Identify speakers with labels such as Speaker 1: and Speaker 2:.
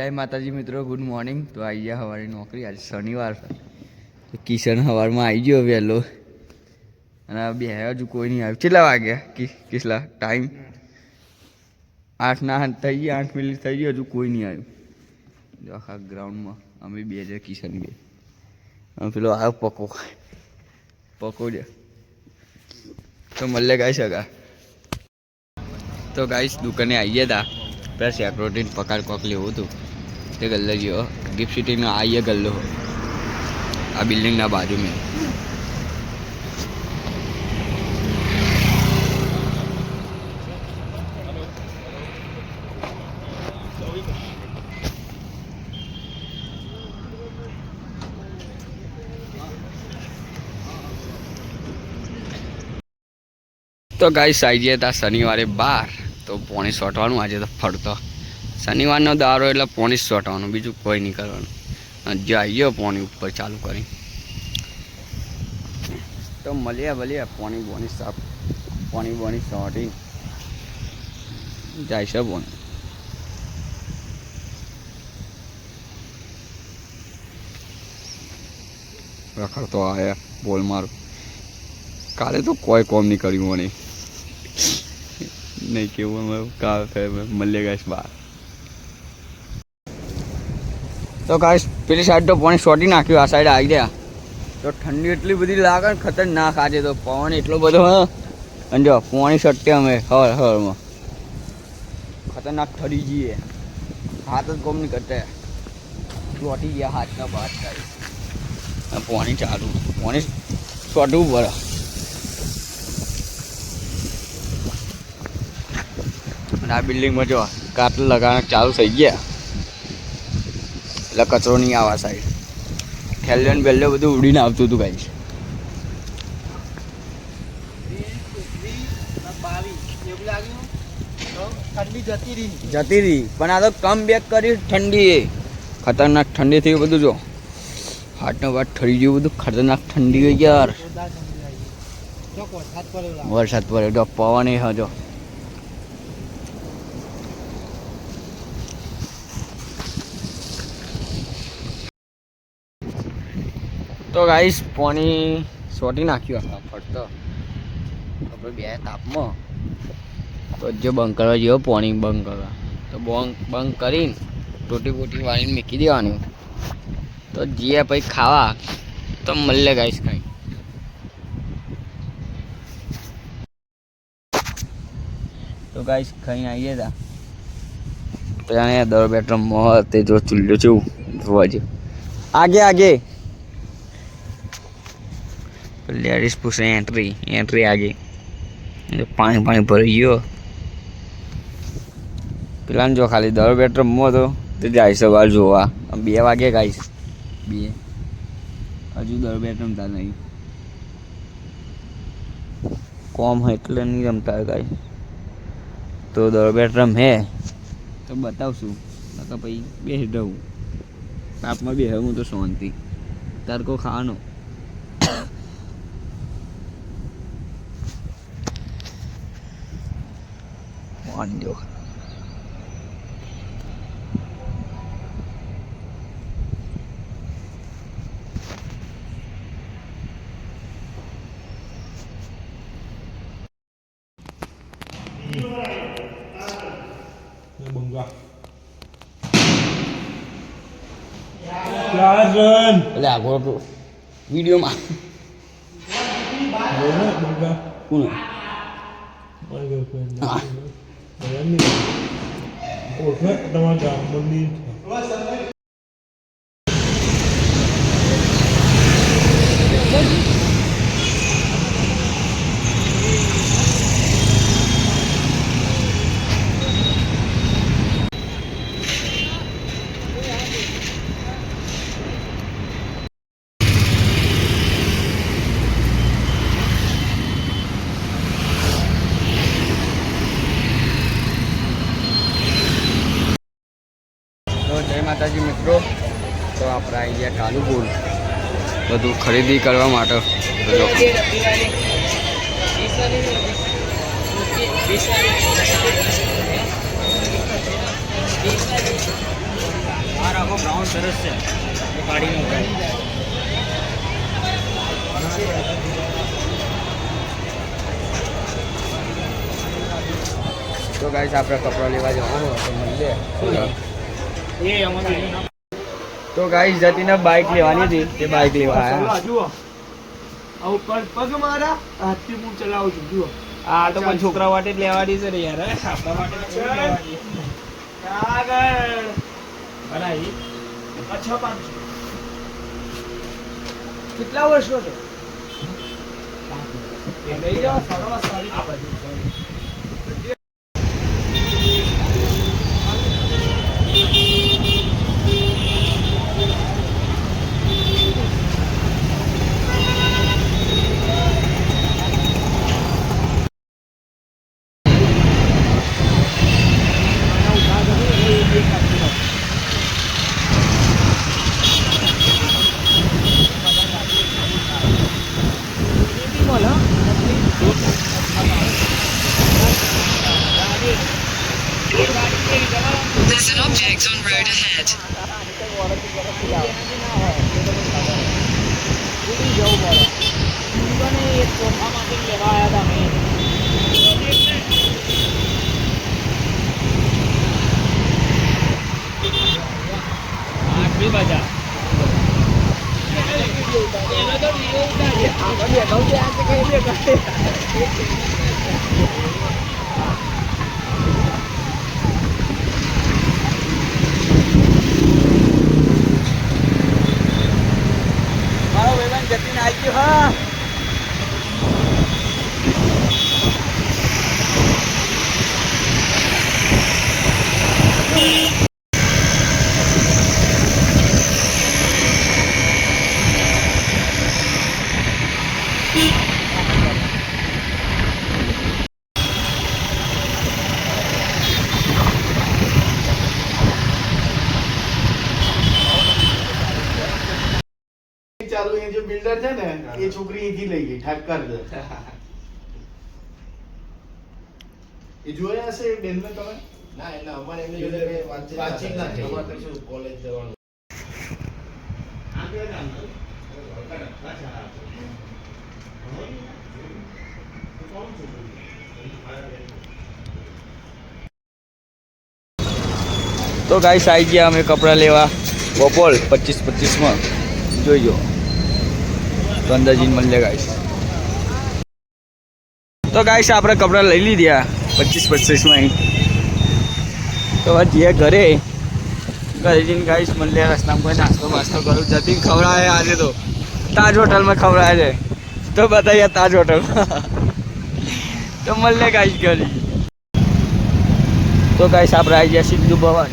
Speaker 1: જય માતાજી મિત્રો ગુડ મોર્નિંગ તો આવી ગયા સવારે નોકરી, આજે શનિવાર છે. કિશન સવારમાં આવી ગયો વહેલો. અને બે હજુ કોઈ નહીં આવ્યું. કેટલા વાગ્યા? કેટલા? ટાઈમ આઠના આઠ થઈ ગયા, આઠ મિનિટ થઈ ગયું, હજુ કોઈ નહીં આવ્યું. જો આખા ગ્રાઉન્ડમાં અમે બે હજાર કિશન બે. અને પેલો આવ્યો પકો. પકો જ તો મળે ગાઈ શકા તો ગાઈશ દુકાને આવી ગયા હતા પછી એક્રોટીન પકાર કોક લેવું હતું. તે ગલ્લો જો ગિફ્ટ સિટીનો આવીએ ગલ્લો. આ બિલ્ડિંગના બાજુ મેં તો ગાઈસ આવી ગયા હતા શનિવારે બાર. તો પોણી સોટવાનું આજે તો ફરતો. શનિવારનો દારો એટલે પોણી સોટવાનું, બીજું કોઈ નહીં કરવાનું. જઈએ પોણી ઉપર ચાલુ કરી. તો મળીએ ભલીએ પોણી બોની સાફ, પોણી બોની સોટી. જાય છે પોણી રખડતો આયા બોલ મારું. કાલે તો કોઈ કોમ નહીં કર્યું મને. નહીં કેવું, કાલ મળીએ ગાઈશ બાર તો ગાઈશ પેલી સાઈડ તો પાણી સોટી નાખ્યું, આ સાઈડ આવી ગયા. તો ઠંડી એટલી બધી લાગે ને, ખતરનાક આજે તો પવન એટલો બધો, હે. અને જો, પાણી સટ્ટે અમે હર હરમાં ખતરનાક ઠરી જઈએ. હાથ જ કોમ નહીં કરતા. ચોટી ગયા હાથના બાદ ગાઈશ આ પાણી ચાલુ, પાણી સોટવું પડે અને આ બિલ્ડિંગમાં જો કાટલ લગાવવાના ચાલુ થઈ ગયા. એટલે કચરો નહીં આવા સાઈડ થેલ્યો ને બેલ્યો બધું ઉડીને આવતું હતું ગાઈશ
Speaker 2: જતી રહી.
Speaker 1: પણ આ તો કમ બેક કરી ઠંડી એ. ખતરનાક ઠંડી થઈ બધું જો. હાટનો વાત ઠરી ગયું બધું. ખતરનાક ઠંડી ગઈ યાર.
Speaker 2: વરસાદ
Speaker 1: પડ્યો પવન એ હજો. તો ગાઈસ પાણી સોટી નાખ્યું આખા ફરતો આપણે બે તાપમાં. તો જો બંધ કરવા જેવો પાણી બંધ કરવા. તો બંધ બંધ કરીને ટોટી બોટી વાળીને મૂકી દેવાનું. તો જઈએ પછી ખાવા, તો મળે ગાઈસ કંઈ. તો ગાઈસ ખાઈને આવીએ તા. ત્યાં દર બેડરૂમ મોહ તે જો ચૂલ્યો છું. જોવા જેવું. આગે આગે. લેડીઝ પૂછે એન્ટ્રી એન્ટ્રી એ પાણી પાણી ભરી ગયો. પેલાને જો ખાલી દર હતો, તો જાય સવાર જોવા. બે વાગે ગાઈશ બે. હજુ દર બેટ રમતા નહીં. કોમ હોય એટલે નહીં રમતા ગાઈ તો દર બેટ રમે. તો બતાવશું. નકર પછી બેસી રહું. તાપમાં બેસે હું તો શાંતિ. તડકો ખાવાનો? વાંધો
Speaker 3: Bongga. Jalan.
Speaker 1: એટલે આગળ વિડીયોમાં
Speaker 3: Mana bongga?
Speaker 1: કોણ
Speaker 3: Beğenmedim. Orta adama canlı değil. Ulan
Speaker 1: sen ne માતાજી મિત્રો. તો આપણે આવી ગયા કાલુપુર બધું ખરીદી કરવા માટે. તો બ્રાઉન
Speaker 4: સરસ છે. એ કાઢી નાખાય
Speaker 1: તો ગાઈસ આપણે કપડાં લેવા જવાનું
Speaker 4: હતું અમારું
Speaker 1: તો ગાઈસ જતીને બાઇક લેવાની હતી. તે બાઇક લેવા આવ્યા.
Speaker 3: જુઓ. આવું પગ પગ મારા હાથથી હું ચલાવું છું. જુઓ.
Speaker 4: આ તો પણ છોકરા માટે જ લેવાની છે ને યાર આપણા માટે તો લેવાની.
Speaker 3: આગળ
Speaker 4: બનાવી.
Speaker 3: અચ્છા પાંચસો.
Speaker 2: કેટલા વર્ષનો છે?
Speaker 4: લઈ જાઓ સારામાં સારી આ બાજુ.
Speaker 5: ચાલુ એ જે બિલ્ડર છે ને એ છોકરી અહીંથી લઈ ગઈ ઠાકર એ જોયા હશે એ બેનને તમે ના એટલે અમારે એમની જોડે કઈ વાતચીત ના થઈ અમારે તો શું કોલેજ જવાનું
Speaker 1: તો ગાઈસ આવી ગયા અમે કપડાં લેવા બપોર પચીસ પચીસમાં જોઈજો તો અંદર જઈને મળીએ ગાઈશ તો ગાઈશ આપણે કપડાં લઈ લીધા. પચીસ પચીસમાં તો જઈએ ઘરે ઘરે જઈને ગાઈશ મળીએ રસ્તામાં કોઈ નાસ્તો વાસ્તો કરું. જતી ખવડાવે આજે તો. તાજ હોટલમાં ખવડાવે છે. તો બતાવીએ તાજ હોટલમાં તો મળીએ ગાઈશ ઘરે. તો ગાઈશ આપણે આવી ગયા સિદ્ધુ ભવન.